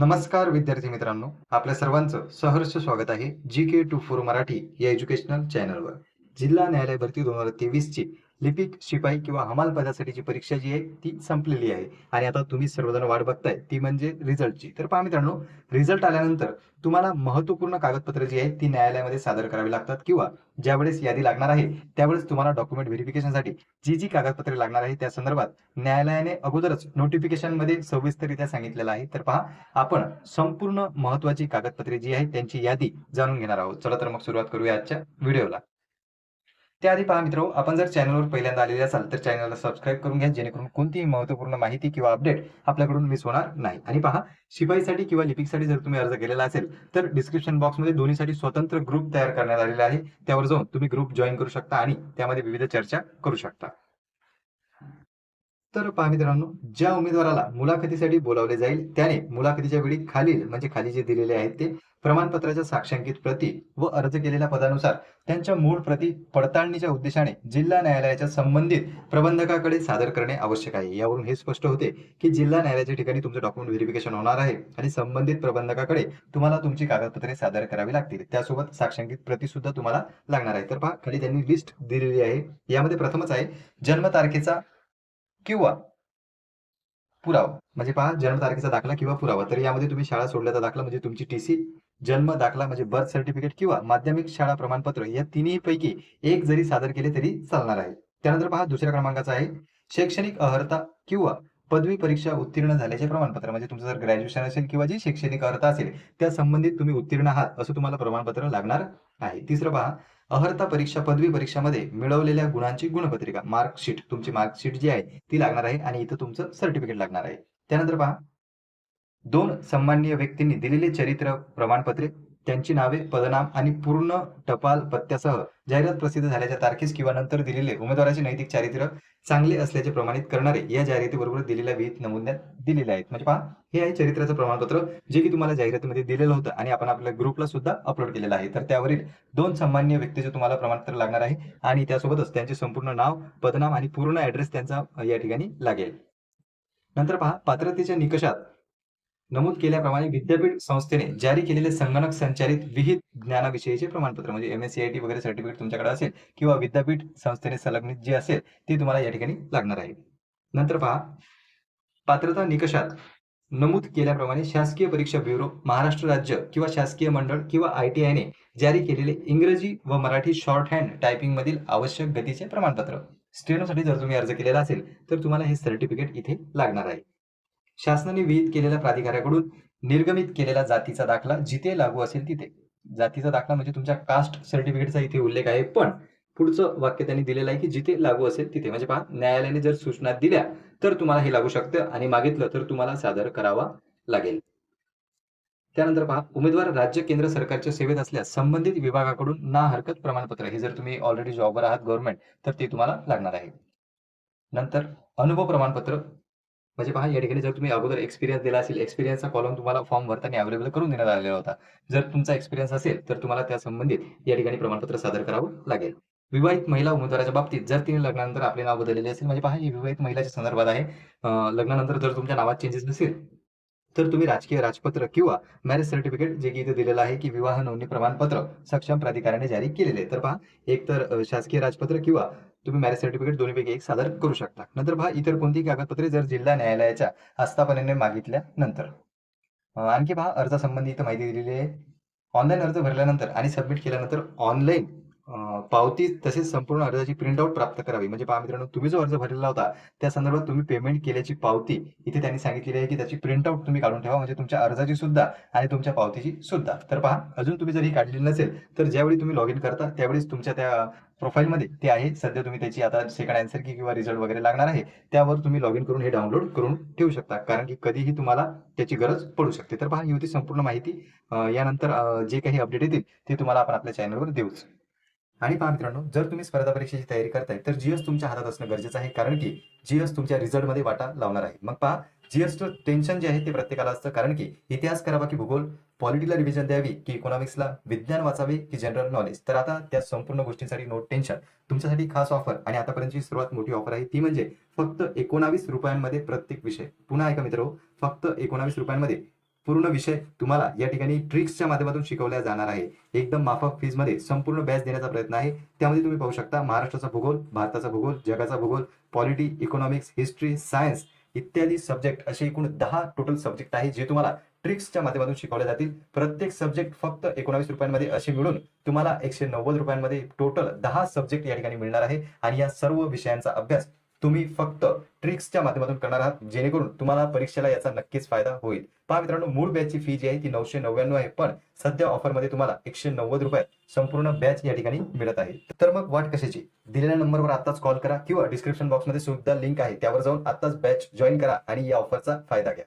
नमस्कार विद्यार्थी मित्रांनो. आपल्या सर्वांचं सहर्ष स्वागत आहे. जी के टू फोर मराठी या एज्युकेशनल चॅनलवर जिल्हा न्यायालय भरती दोन हजार तेवीसची लिपिक शिपाई किंवा हमाल पदासाठीची परीक्षा जी आहे ती संपलेली आहे. आणि आता तुम्ही सर्वजण वाट बघताय ती म्हणजे रिझल्टची. तर पहा मित्रांनो रिझल्ट आल्यानंतर तुम्हाला महत्त्वपूर्ण कागदपत्र जी आहेत ती न्यायालयामध्ये सादर करावी लागतात किंवा ज्यावेळेस यादी लागणार आहे त्यावेळेस तुम्हाला डॉक्युमेंट व्हेरिफिकेशनसाठी जी जी कागदपत्रे लागणार आहे त्या संदर्भात न्यायालयाने अगोदरच नोटिफिकेशनमध्ये सविस्तररित्या सांगितलेलं आहे. तर पहा आपण संपूर्ण महत्वाची कागदपत्रे जी आहेत त्यांची यादी जाणून घेणार आहोत. चला तर मग सुरुवात करूया आजच्या व्हिडिओला. त्याआधी पहा मित्र आपण जर चॅनलवर पहिल्यांदा आलेले असाल तर चॅनलला सबस्क्राईब करून घ्या जेणेकरून कोणतीही महत्त्वपूर्ण माहिती किंवा अपडेट आपल्याकडून मिस होणार नाही. आणि पहा शिपाईसाठी किंवा लिपिकसाठी जर तुम्ही अर्ज केलेला असेल तर डिस्क्रिप्शन बॉक्समध्ये दोन्हीसाठी स्वतंत्र ग्रुप तयार करण्यात आलेला आहे. त्यावर जाऊन तुम्ही ग्रुप जॉईन करू शकता आणि त्यामध्ये विविध चर्चा करू शकता. तर पहा मित्रांनो ज्या उमेदवाराला मुलाखतीसाठी बोलावले जाईल त्याने मुलाखतीच्या वेळी खालील म्हणजे खाली जे दिलेले आहेत ते प्रमाणपत्राच्या साक्षांकित प्रती व अर्ज केलेल्या पदानुसार त्यांच्या मूळ प्रती पडताळणीच्या उद्देशाने जिल्हा न्यायालयाच्या संबंधित प्रबंधकाकडे सादर करणे आवश्यक आहे. यावरून हे स्पष्ट होते की जिल्हा न्यायालयाच्या ठिकाणी तुमचं डॉक्युमेंट व्हेरिफिकेशन होणार आहे आणि संबंधित प्रबंधकाकडे तुम्हाला तुमची कागदपत्रे सादर करावी लागतील. त्यासोबत साक्षांकित प्रती सुद्धा तुम्हाला लागणार आहे. तर पहा खाली त्यांनी लिस्ट दिलेली आहे. यामध्ये प्रथमच आहे जन्मतारखेचा किंवा पुरावा. म्हणजे पहा जन्मतारखेचा दाखला किंवा पुरावा. तर यामध्ये तुम्ही शाळा सोडल्याचा दाखला म्हणजे तुमची टीसी जन्म दाखला म्हणजे बर्थ सर्टिफिकेट किंवा माध्यमिक शाळा प्रमाणपत्र या तिन्ही पैकी एक जरी सादर केले तरी चालणार आहे. त्यानंतर पहा दुसऱ्या क्रमांकाचा आहे. शैक्षणिक अर्हता किंवा पदवी परीक्षा उत्तीर्ण झाल्याचे प्रमाणपत्र म्हणजे तुमचं जर ग्रॅज्युएशन असेल किंवा जी शैक्षणिक अर्हता असेल त्या संबंधित तुम्ही उत्तीर्ण आहात असं तुम्हाला प्रमाणपत्र लागणार आहे. तिसरं पहा अर्हता परीक्षा पदवी परीक्षामध्ये मिळवलेल्या गुणांची गुणपत्रिका मार्कशीट तुमची मार्कशीट जी आहे ती लागणार आहे आणि इथं तुमचं सर्टिफिकेट लागणार आहे. त्यानंतर पहा दोन सन्माननीय व्यक्तींनी दिलेले चरित्र प्रमाणपत्रे त्यांची नावे पदनाम आणि पूर्ण टपाल पत्त्यासह जाहिरात प्रसिद्ध झाल्याच्या तारखेस किंवा नंतर दिलेले उमेदवाराचे नैतिक चारित्र्य चांगले असल्याचे प्रमाणित करणारे या जाहिरातीबरोबर दिलेल्या विहित नमुन्यात दिलेले आहेत. म्हणजे पहा हे आहे चरित्राचं प्रमाणपत्र जे की तुम्हाला जाहिरातीमध्ये दिलेलं होतं आणि आपण आपल्या ग्रुपला सुद्धा अपलोड केलेलं आहे. तर त्यावरील दोन सामान्य व्यक्तीचे तुम्हाला प्रमाणपत्र लागणार आहे आणि त्यासोबतच त्यांचे संपूर्ण नाव पदनाम आणि पूर्ण ऍड्रेस त्यांचा या ठिकाणी लागेल. नंतर पहा पात्रतेच्या निकषात नमूद केल्याप्रमाणे विद्यापीठ संस्थेने जारी केलेले संगणक संचालित विहित ज्ञानाविषयीचे प्रमाणपत्र म्हणजे M S C I T वगैरे सर्टिफिकेट तुमच्याकडे असेल किंवा विद्यापीठ संस्थेने संलग्नित जे असेल ते तुम्हाला या ठिकाणी लागणार आहे. नंतर पहा पात्रता निकषात नमूद केल्याप्रमाणे शासकीय परीक्षा ब्युरो महाराष्ट्र राज्य किंवा शासकीय मंडळ किंवा आय टी आयने जारी केलेले इंग्रजी व मराठी शॉर्ट हँड टायपिंग मधील आवश्यक गतीचे प्रमाणपत्र. स्टेनोसाठी जर तुम्ही अर्ज केलेला असेल तर तुम्हाला हे सर्टिफिकेट इथे लागणार आहे. शासनाने विहित केलेल्या प्राधिकाऱ्याकडून निर्गमित केलेला जातीचा दाखला जिथे लागू असेल तिथे. जातीचा दाखला म्हणजे तुमच्या कास्ट सर्टिफिकेटचा इथे उल्लेख आहे पण पुढचं वाक्य त्यांनी दिलेलं आहे की जिथे लागू असेल तिथे. म्हणजे पहा न्यायालयाने जर सूचना दिल्या तर तुम्हाला हे लागू शकतं आणि मागितलं तर तुम्हाला सादर करावा लागेल. त्यानंतर पहा उमेदवार राज्य केंद्र सरकारच्या सेवेत असल्यास संबंधित विभागाकडून ना हरकत प्रमाणपत्र. हे जर तुम्ही ऑलरेडी जॉबवर आहात गव्हर्नमेंट तर ते तुम्हाला लागणार आहे. नंतर अनुभव प्रमाणपत्र. म्हणजे पहा या ठिकाणी जर तुम्ही अगोदर एक्सपिरियन्स दिला असेल एक्सपिरियन्सचा कॉलम तुम्हाला फॉर्म भरताना अवेलेबल करून देण्यात आलेला होता. जर तुमचा एक्सपिरियन्स असेल तर तुम्हाला त्या संबंधित या ठिकाणी प्रमाणपत्र सादर करावं लागेल. विवाहित महिला उमेदवाराच्या बाबतीत जर तिने लग्नानंतर आपले नाव बदललेले असेल म्हणजे पहा ही विवाहित महिलाच्या संदर्भात आहे. लग्नानंतर जर तुमच्या नावात चेंजेस नसेल तर तुम्ही राजकीय राजपत्र किंवा मॅरेज सर्टिफिकेट जे की इथे दिलेलं आहे की विवाह नोंदणी प्रमाणपत्र सक्षम प्राधिकाऱ्याने जारी केलेले तर पहा एक तर शासकीय राजपत्र किंवा तुम्ही मॅरेज सर्टिफिकेट दोन्हीपैकी एक सादर करू शकता. नंतर पहा इतर कोणती कागदपत्रे जर जिल्हा न्यायालयाच्या आस्थापनेने मागितल्यानंतर नंतर. आणखी पहा अर्जासंबंधी इथं माहिती दिलेली आहे. ऑनलाईन अर्ज भरल्यानंतर आणि सबमिट केल्यानंतर ऑनलाईन पावती तसेच संपूर्ण अर्जाची प्रिंटआउट प्राप्त करावी. म्हणजे पहा मित्रांनो तुम्ही जो अर्ज भरलेला होता त्या संदर्भात तुम्ही पेमेंट केल्याची पावती इथे त्यांनी सांगितलेली आहे की त्याची प्रिंटआउट तुम्ही काढून ठेवा. म्हणजे तुमच्या अर्जाची सुद्धा आणि तुमच्या पावतीची सुद्धा. तर पहा अजून तुम्ही जर ही काढलेली नसेल तर ज्यावेळी तुम्ही लॉग इन करता त्यावेळेस तुमच्या त्या प्रोफाईलमध्ये ते आहे. सध्या तुम्ही त्याची आता सेकंड आन्सर की किंवा रिझल्ट वगैरे लागणार आहे. त्यावर तुम्ही लॉग इन करून हे डाउनलोड करून ठेवू शकता. कारण की कधीही तुम्हाला त्याची गरज पडू शकते. तर पहा ही होती संपूर्ण माहिती. अं, यानंतर अं, जे काही अपडेट येतील ते तुम्हाला आपण आपल्या चॅनलवर देऊच. आणि पहा मित्रांनो जर तुम्ही स्पर्धा परीक्षेची तयारी करताय तर जीएस तुमच्या हातात असणं गरजेचं आहे. कारण की जीएस तुमच्या रिझल्टमध्ये वाटा लावणार आहे. मग पहा जीएसचं टेन्शन जे आहे ते प्रत्येकाला असतं. कारण की इतिहास करावा की भूगोल पॉलिटीला रिव्हिजन द्यावी की इकॉनॉमिक्सला विज्ञान वाचावे की जनरल नॉलेज तर आता त्या संपूर्ण गोष्टींसाठी नो टेन्शन तुमच्यासाठी खास ऑफर आणि आतापर्यंतची सर्वात मोठी ऑफर आहे ती म्हणजे फक्त एकोणावीस रुपयांमध्ये प्रत्येक विषय. पुन्हा ऐका मित्र फक्त एकोणावीस रुपयांमध्ये पूर्ण विषय तुम्हाला या ठिकाणी ट्रिक्सच्या माध्यमातून शिकवल्या जाणार आहे. एकदम माफक फीजमध्ये संपूर्ण बॅच देण्याचा प्रयत्न आहे. त्यामध्ये तुम्ही पाहू शकता महाराष्ट्राचा भूगोल भारताचा भूगोल जगाचा भूगोल पॉलिटी इकॉनॉमिक्स हिस्ट्री सायन्स इत्यादी सब्जेक्ट असे एकूण दहा टोटल सब्जेक्ट आहे जे तुम्हाला ट्रिक्सच्या माध्यमातून शिकवले जातील. प्रत्येक सब्जेक्ट फक्त एकोणावीस रुपयांमध्ये असे मिळून तुम्हाला एकशे नव्वद रुपयांमध्ये टोटल दहा सब्जेक्ट या ठिकाणी मिळणार आहे. आणि या सर्व विषयांचा अभ्यास तुम्ही फक्त ट्रिक्सच्या माध्यमातून करणार आहात जेणेकरून तुम्हाला परीक्षेला याचा नक्कीच फायदा होईल. पहा मित्रांनो मूळ बॅचची फी जी आहे ती नऊशे नव्याण्णव आहे पण सध्या ऑफरमध्ये तुम्हाला एकशे नव्वद रुपयात संपूर्ण बॅच या ठिकाणी मिळत आहे. तर मग वाट कशाची? दिलेल्या नंबरवर आताच कॉल करा किंवा डिस्क्रिप्शन बॉक्समध्ये सुद्धा लिंक आहे त्यावर जाऊन आताच बॅच जॉईन करा आणि या ऑफरचा फायदा घ्या.